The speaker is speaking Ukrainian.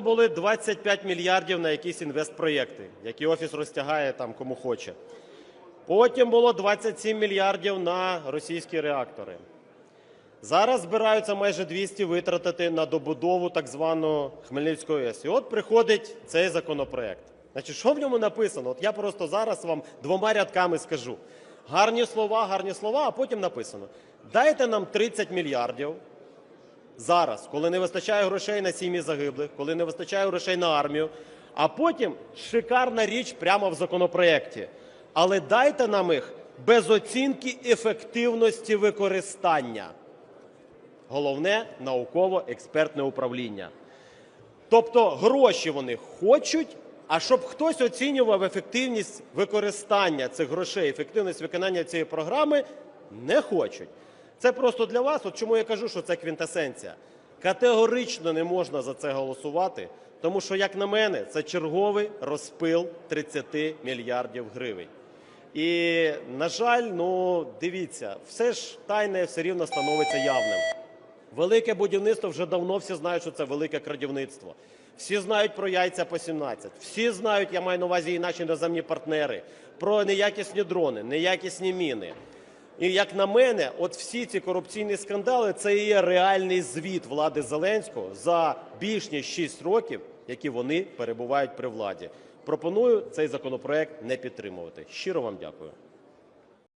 Були 25 мільярдів на якісь інвестпроєкти, які офіс розтягає там кому хоче. Потім було 27 мільярдів на російські реактори. Зараз збираються майже 200 витратити на добудову так званого Хмельницької АЕС. І от приходить цей законопроект. Значить, що в ньому написано? От я просто зараз вам двома рядками скажу. Гарні слова, гарні слова, а потім написано: дайте нам 30 мільярдів зараз, коли не вистачає грошей на сім'ї загиблих, коли не вистачає грошей на армію, а потім шикарна річ прямо в законопроекті. Але дайте нам їх без оцінки ефективності використання. Головне науково-експертне управління. Тобто гроші вони хочуть, а щоб хтось оцінював ефективність використання цих грошей, ефективність виконання цієї програми, не хочуть. Це просто для вас. От чому я кажу, що це квінтесенція. Категорично не можна за це голосувати, тому що, як на мене, це черговий розпил 30 мільярдів гривень. І, на жаль, ну дивіться, все ж тайне все рівно становиться явним. Велике будівництво вже давно всі знають, що це велике крадівництво. Всі знають про яйця по 17. Всі знають, я маю на увазі і наші іноземні партнери, про неякісні дрони, неякісні міни. І як на мене, от всі ці корупційні скандали це є реальний звіт влади Зеленського за більш ніж 6 років, які вони перебувають при владі. Пропоную цей законопроект не підтримувати. Щиро вам дякую.